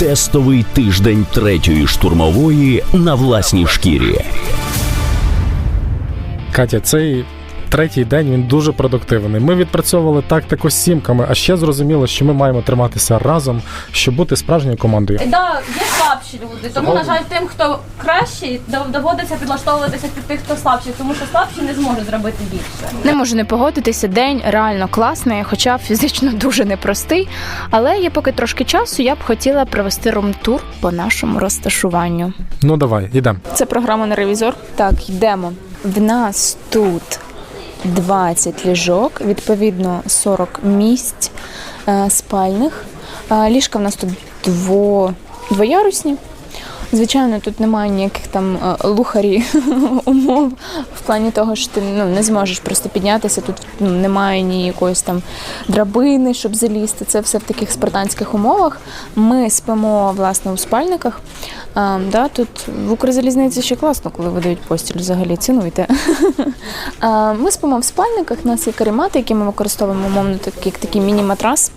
Тестовий тиждень третьої штурмової на власній шкірі. Катя, цей третій день він дуже продуктивний. Ми відпрацьовували тактику з сімками, а ще зрозуміло, що ми маємо триматися разом, щоб бути справжньою командою. Да, є слабші люди, тому на жаль, тим, хто кращий, доводиться підлаштовуватися під тих, хто слабший, тому що слабші не зможуть зробити більше. Не можу не погодитися. День реально класний, хоча фізично дуже непростий. Але є поки трошки часу. Я б хотіла провести рум-тур по нашому розташуванню. Ну давай, йдемо. Це програма на ревізор. Так, йдемо. В нас тут 20 ліжок, відповідно 40 місць е, спальних. Е, ліжка в нас тут дво, двоярусні. Звичайно, тут немає ніяких там е, лухарі умов в плані того, що ти ну, не зможеш просто піднятися. Тут ну, немає ні якоїсь там драбини, щоб залізти. Це все в таких спартанських умовах. Ми спимо власне у спальниках. А, да, тут в Укрзалізниці ще класно, коли видають постіль взагалі цінуйте. А, ми спимо в спальниках, у нас є каремати, які ми використовуємо умовно так, як такий міні-матрас.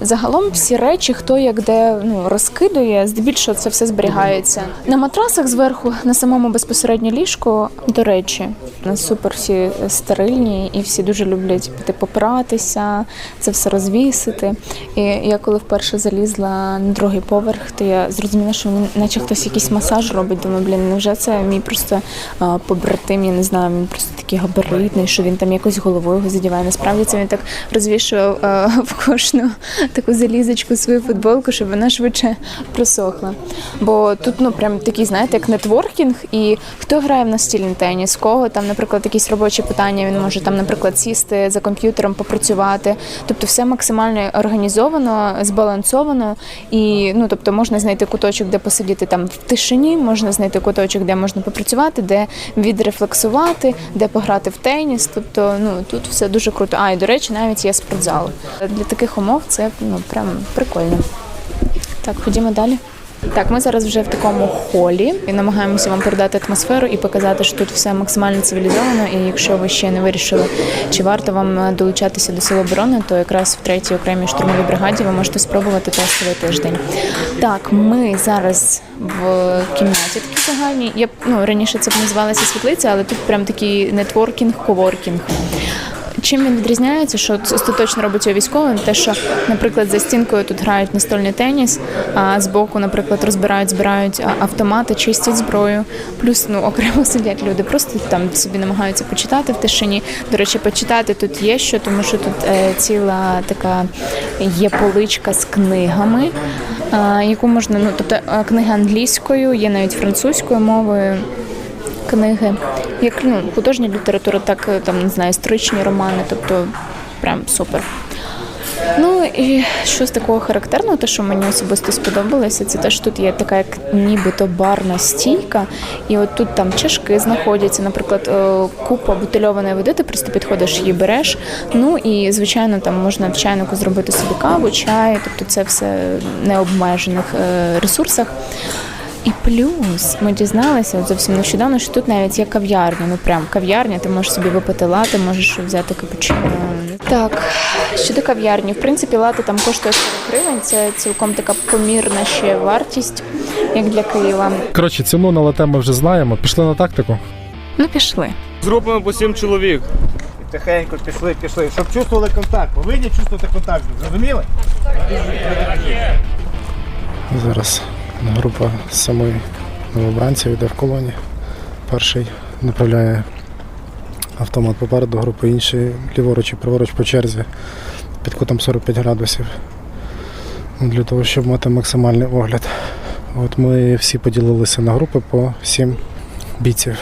Загалом всі речі, хто як де ну, розкидує, здебільшого це все зберігається. На матрасах зверху, на самому безпосередньо ліжку, до речі, супер всі стерильні і всі дуже люблять піти попратися, це все розвісити. І я коли вперше залізла на другий поверх, то я зрозуміла, що наче хтось якийсь масаж робить. Думаю, блін, невже це мій просто побратим, я не знаю, він просто такий габаритний, що він там якось головою його задіває. Насправді це він так розвішував а, в кожну таку залізочку свою футболку, щоб вона швидше просохла. Бо тут ну прям такий, знаєте, як нетворкінг, і хто грає в настільний теніс, кого там, наприклад, якісь робочі питання, він може там, наприклад, сісти за комп'ютером, попрацювати. Тобто все максимально організовано, збалансовано, і ну тобто можна знайти куточок, де посидіти там в тишині, можна знайти куточок, де можна попрацювати, де відрефлексувати, де пограти в теніс. Тобто, ну тут все дуже круто. А і до речі, навіть є спортзал. Для таких умов це ну прям прикольно. Так, ходімо далі. Так, ми зараз вже в такому холі і намагаємося вам передати атмосферу і показати, що тут все максимально цивілізовано. І якщо ви ще не вирішили, чи варто вам е, долучатися до сил оборони, то якраз в третій окремій штурмовій бригаді ви можете спробувати тестовий тиждень. Так, ми зараз в кімнаті такій загальній. Я ну раніше це б називалася світлиця, але тут прям такий нетворкінг, коворкінг. Чим він відрізняється, що остаточно робить його військовим, те, що, наприклад, за стінкою тут грають настольний теніс, а збоку, наприклад, розбирають, збирають автомати, чистять зброю. Плюс ну окремо сидять люди, просто там собі намагаються почитати в тишині. До речі, почитати тут є що, тому що тут е, ціла така є поличка з книгами, е, яку можна, ну тобто книги англійською, є навіть французькою мовою книги, як ну, художня література, так е, там не знаю, історичні романи, тобто прям супер. Ну і що з такого характерного, те, що мені особисто сподобалося, це те, що тут є така як нібито барна стійка, і от тут там чашки знаходяться, наприклад, е, купа бутильованої води, ти просто підходиш її береш. Ну і звичайно, там можна в чайнику зробити собі каву, чай, тобто це все в необмежених е, ресурсах. І плюс ми дізналися от зовсім нещодавно, що тут навіть є кав'ярня. Ну прям кав'ярня, ти можеш собі випити лати, можеш взяти капучино. Так, щодо кав'ярні, в принципі, лати там коштує 40 гривень. Це цілком така помірна ще вартість, як для Києва. Коротше, ціну на лате ми вже знаємо. Пішли на тактику. Ну пішли. З групами по 7 чоловік. Тихенько пішли, пішли, щоб чувствували контакт. Повинні чувствувати контакт. Зрозуміли? Зараз група семи новобранців йде в колоні. Перший направляє автомат попереду групи, інший ліворуч і праворуч по черзі під кутом 45 градусів. Для того, щоб мати максимальний огляд. От ми всі поділилися на групи по 7 бійців.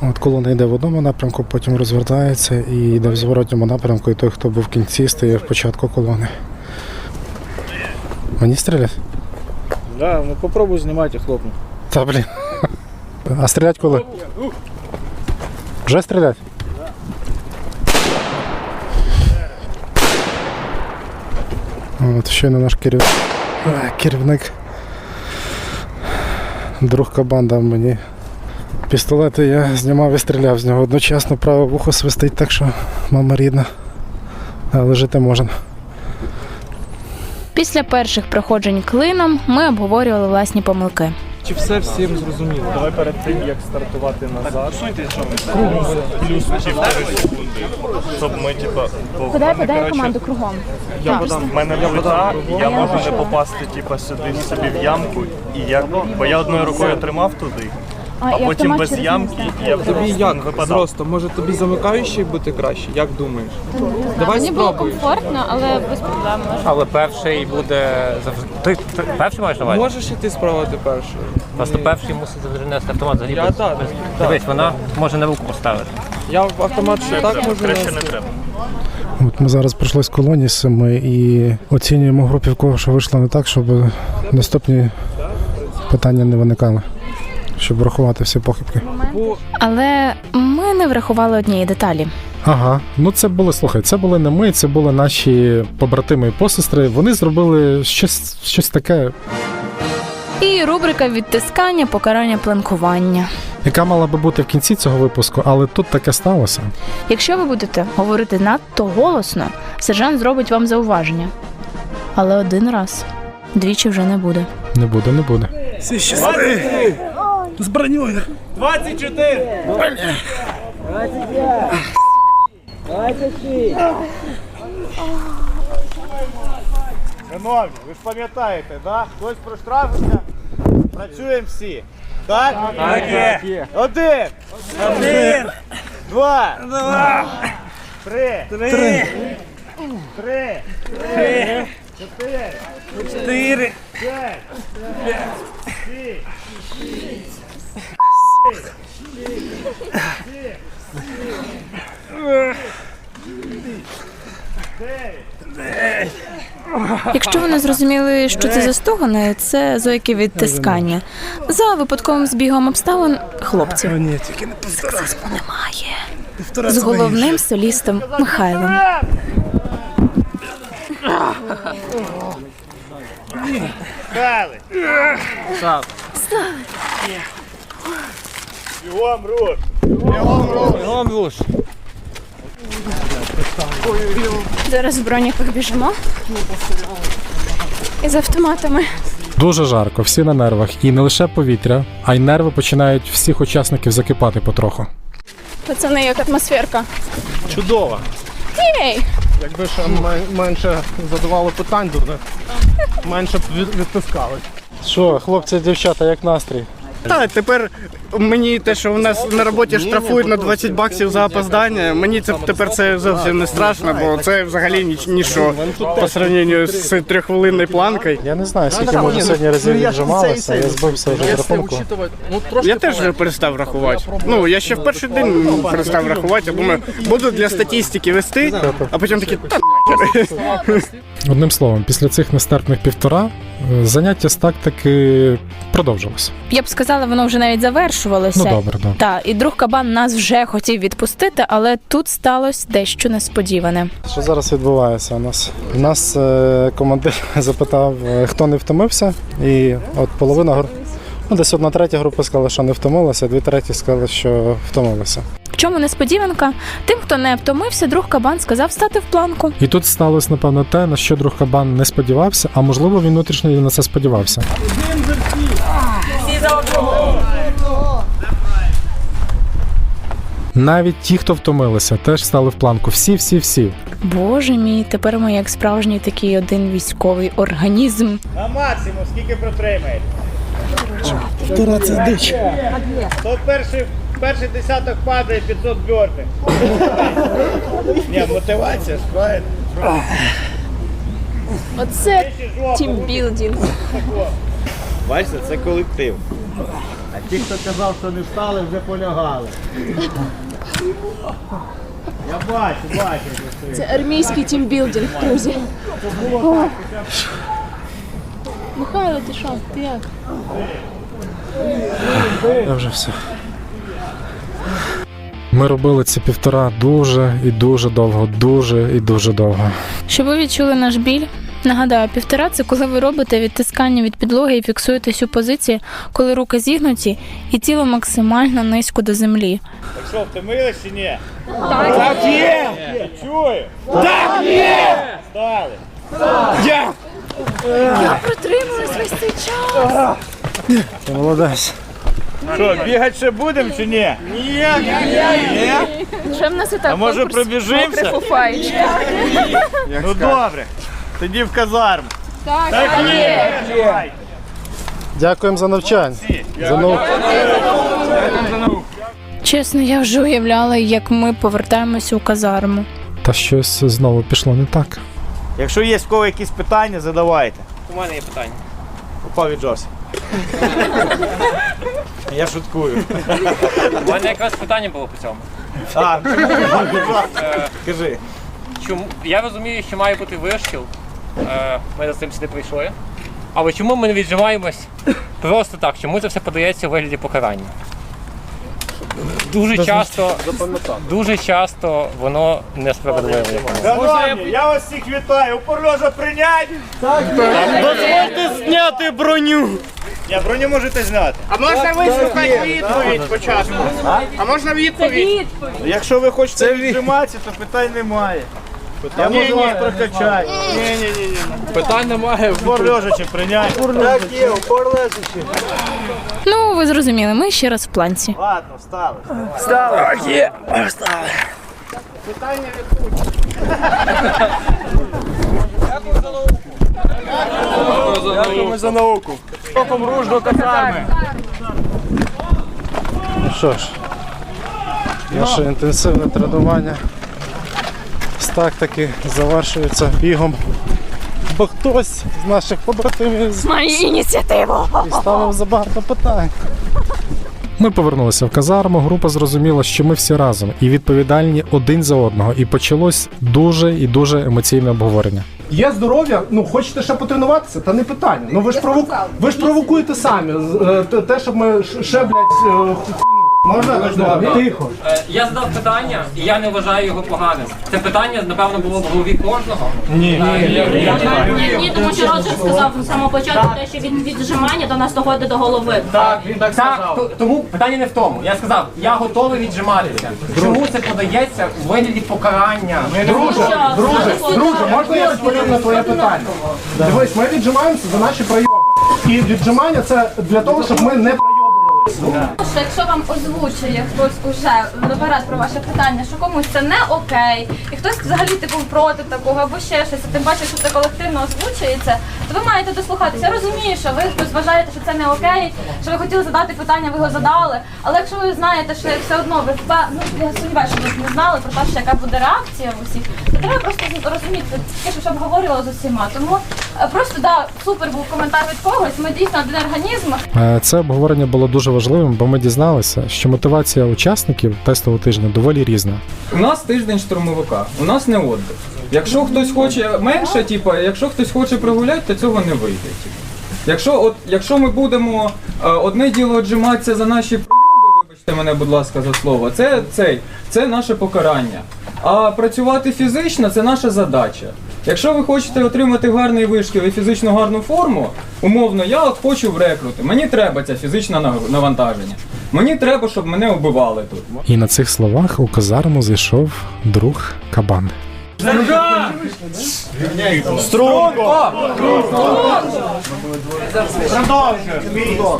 От колона йде в одному напрямку, потім розвертається і йде в зворотньому напрямку, і той, хто був в кінці, стає в початку колони. Мені стріляти? Да, ну попробуй знімайте, хлопну. Та блін. А стрілять коли? Вже стрілять? От щойно наш керів... керівник. Друг кабан дав мені пістолети, я знімав і стріляв з нього. Одночасно праве вухо свистить, так що мама рідна. Але жити можна. Після перших проходжень клином ми обговорювали власні помилки. Чи все всім зрозуміло? Давай перед тим, як стартувати назад, плюс півтори секунди. Щоб ми, типа, в мене, коротше, кругом. Я подам. в мене плита, і я можу не попасти, типа, сюди собі в ямку. І я, бо я одною рукою тримав туди, а потім без ямки, і я Тобі просто як випадав. просто? Може тобі замикаючий бути краще? Як думаєш? Давай спробуй. комфортно, але без проблем. Але перший буде завжди. Ти, ти перший маєш на увазі? Можеш і ти спробувати першою. Просто перший мусить завжди нести автомат взагалі. Я без- так, без- так. Дивись, вона може на руку поставити. Я в автомат ще так можу Краще не нести. треба. От ми зараз пройшли з колонісами і оцінюємо групі, в кого що вийшло не так, щоб наступні питання не виникали, щоб врахувати всі похибки. Але ми не врахували однієї деталі. Ага, ну це були, слухай, це були не ми, це були наші побратими і посестри. Вони зробили щось, щось таке, І рубрика відтискання, покарання, планкування. яка мала би бути в кінці цього випуску, але тут таке сталося. Якщо ви будете говорити надто голосно, сержант зробить вам зауваження. Але один раз. Двічі вже не буде. Не буде, не буде. 24! Шановні, ви ж пам'ятаєте, да? Хтось проштрафився, працюємо всі. Так? Так є. Один. Один. Два. Два. Три. Три. Три. Три. Чотири. Чотири. П'ять. Шість. Якщо ви не зрозуміли, що це за стогони, це зойки відтискання. За випадковим збігом обставин хлопців. Сексизму немає. З головним солістом Михайлом. Стали. Бігом руш. Бігом руш. Зараз в броніках біжимо. І з автоматами. Дуже жарко, всі на нервах, і не лише повітря, а й нерви починають всіх учасників закипати потроху. Пацани, як атмосферка. Чудово. Ей! Якби ще менше задавало питань дурних, менше б відпускали. Що, хлопці, дівчата, як настрій? Так, тепер мені те, що у нас на роботі штрафують на 20 баксів за опоздання, мені це тепер це зовсім не страшно, бо це взагалі ніч, ніщо по сравненню з трьоххвилинною планкою. Я не знаю, скільки може сьогодні разів віджималося, я збився вже з рахунку. Я теж вже перестав рахувати. Ну, я ще в перший день перестав рахувати. Я думаю, буду для статистики вести, а потім такі та. Одним словом, після цих нестерпних півтора заняття з тактики продовжилося. Я б сказала, воно вже навіть завершувалося. Ну добре, добре. Так, і друг кабан нас вже хотів відпустити, але тут сталося дещо несподіване. Що зараз відбувається у нас? У нас е, командир запитав, е, хто не втомився, і от половина гру- ну, десь одна третя група сказала, що не втомилася, дві треті сказали, що втомилися. В чому несподіванка? Тим, хто не втомився, друг кабан сказав стати в планку. І тут сталося, напевно, те, на що друг кабан не сподівався, а можливо він внутрішньо на це сподівався. Навіть ті, хто втомилися, теж стали в планку. Всі, всі, всі. Боже мій, тепер ми як справжній такий один військовий організм. На максимум, скільки протримаєте? Півтора це дич. Хто перший, перший десяток падає, 500 бьорти. Ні, мотивація ж, правильно? Оце тімбілдинг. Бачите, це колектив. А ті, хто казав, що не встали, вже полягали. Я бачу, бачу. це. Армійський тімбілдинг, друзі. Михайло, ти що? Ти як? Я вже все. Ми робили ці півтора дуже і дуже довго, дуже і дуже довго. Щоб ви відчули наш біль, нагадаю, півтора це коли ви робите відтискання від підлоги і фіксуєтесь у позиції, коли руки зігнуті і тіло максимально низько до землі. Так що, втомились чи ні? Так, так є! Чую! Так є! Стали! Протрималась весь цей час. Ти молодець. Що, бігати ще будемо чи ні? Ні. Ні? Вже в нас і так А може конкурс пробіжимося? «Мокрий фуфайчик». Ну добре. Тоді в казарм. Так, є. Дякуємо за навчання. За науку. Чесно, я вже уявляла, як ми повертаємося у казарму. Та щось знову пішло не так. Якщо є в кого якісь питання, задавайте. У мене є питання. Попав від Джорсі. Я шуткую. У мене якраз питання було по цьому. А, кажи. Чому я розумію, що має бути вишкіл. Е, Ми за цим сюди прийшли. Але чому ми не віджимаємось просто так? Чому це все подається у вигляді покарання? Дуже часто, дуже часто воно несправедливе. Шановні, я вас всіх вітаю. Порожа прийнять. Дозвольте зняти броню. Я броню можете зняти. А можна вислухати відповідь спочатку? А можна відповідь? Якщо ви хочете віджиматися, то питань немає. Я можу вас прокачати. Ні, ні, ні, ні. Питань немає. Упор лежачи прийняти. Так є, упор лежачи. Ну, ви зрозуміли, ми ще раз в планці. Ладно, встали. Дякуємо за науку. Роком руж до казарми. Ну що ж, наше інтенсивне тренування з тактики завершується бігом. Бо хтось з наших побратимів з- Мою ініціативу! і ставив забагато питань. Ми повернулися в казарму. Група зрозуміла, що ми всі разом і відповідальні один за одного. І почалось дуже і дуже емоційне обговорення. Є здоров'я, ну хочете ще потренуватися, та не питання. Ну ви ж прову... ви ж провокуєте самі е, те- те, щоб ми ш- ще, блядь, е, ху- хуйну. Можна тихо. Е, Я задав питання, і я не вважаю його поганим. Це питання, напевно, було в голові кожного. Ні, ні, тому що Роджер сказав з самого початку те, що від віджимання до нас доходить до голови. Так, він так сказав. т- тому питання не в тому. Я сказав, я готовий віджиматися. Чому це подається у вигляді покарання? Друже, друже, друже, можна я відповім на твоє питання? Дивись, ми віджимаємося за наші пройоби. І віджимання це для того, щоб ми не пройобувалися. Що Якщо вам озвучує хтось уже наперед про ваше питання, що комусь це не окей, і хтось взагалі типу проти такого або ще щось, а тим паче, що це колективно озвучується, то ви маєте дослухатися. Я розумію, що ви хтось вважаєте, що це не окей, що ви хотіли задати питання, ви його задали. Але якщо ви знаєте, що все одно ви ну я сумніваюся, що ви не знали про те, що яка буде реакція в усіх, то треба просто розуміти, таке, що обговорювала з усіма. Тому е, просто да, супер був коментар від когось. Ми дійсно один організм. Е, Це обговорення було дуже важливим, бо ми дізналися, що мотивація учасників тестового тижня доволі різна. У нас тиждень штурмовика, у нас не отдих. Якщо хтось хоче менше, типу, якщо хтось хоче прогуляти, то цього не вийде. Якщо, от, якщо ми будемо е, одне діло отжиматися за наші проюби, вибачте мене, будь ласка, за слово, це, цей, це наше покарання. А працювати фізично це наша задача. Якщо ви хочете отримати гарний вишкіл і фізично гарну форму, умовно, я от хочу в рекрути. Мені треба ця фізичне нав- навантаження. Мені треба, щоб мене вбивали тут. І на цих словах у казарму зайшов друг Кабан. Струнко!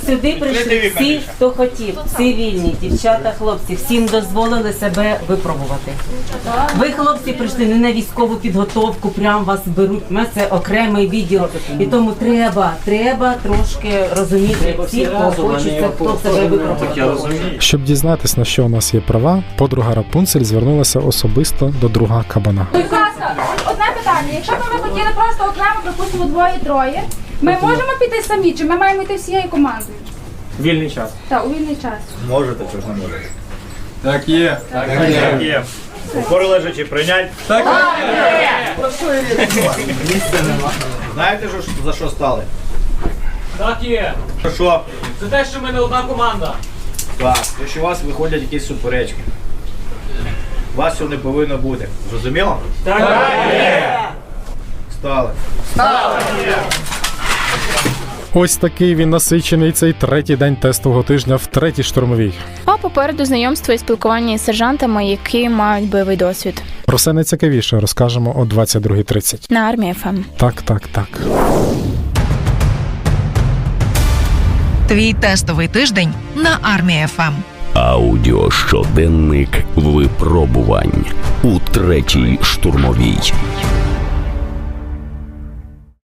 Сюди прийшли всі, хто хотів, всі вільні, дівчата, хлопці, всім дозволили себе випробувати. Ви, хлопці, прийшли не на військову підготовку, прям вас беруть. У нас це окремий відділ. І тому треба, треба трошки розуміти всі, хто хочеться, хто себе випробувати. Щоб дізнатись, на що у нас є права, подруга Рапунцель звернулася особисто до друга Кабана. Будь ласка, одне питання. Якщо б ми хотіли просто окремо, припустимо, двоє-троє, ми можемо піти самі, чи ми маємо йти всією командою? Вільний час. Так, у вільний час. Можете, чого ж не можете. Так є. Так є. Упор лежачи прийнять. Так Знаєте, що, за що стали? Так є. Що? Це те, що ми не одна команда. Так, то що у вас виходять якісь суперечки. Вас цього не повинно бути. Зрозуміло? Так. Стали. Стали. Ось такий він насичений цей третій день тестового тижня в третій штурмовій. А попереду знайомство і спілкування із сержантами, які мають бойовий досвід Про все найцікавіше розкажемо о 22.30. на армії ФМ. Так, так, так. Твій тестовий тиждень на армії ФМ. Аудіощоденник випробувань у третій штурмовій.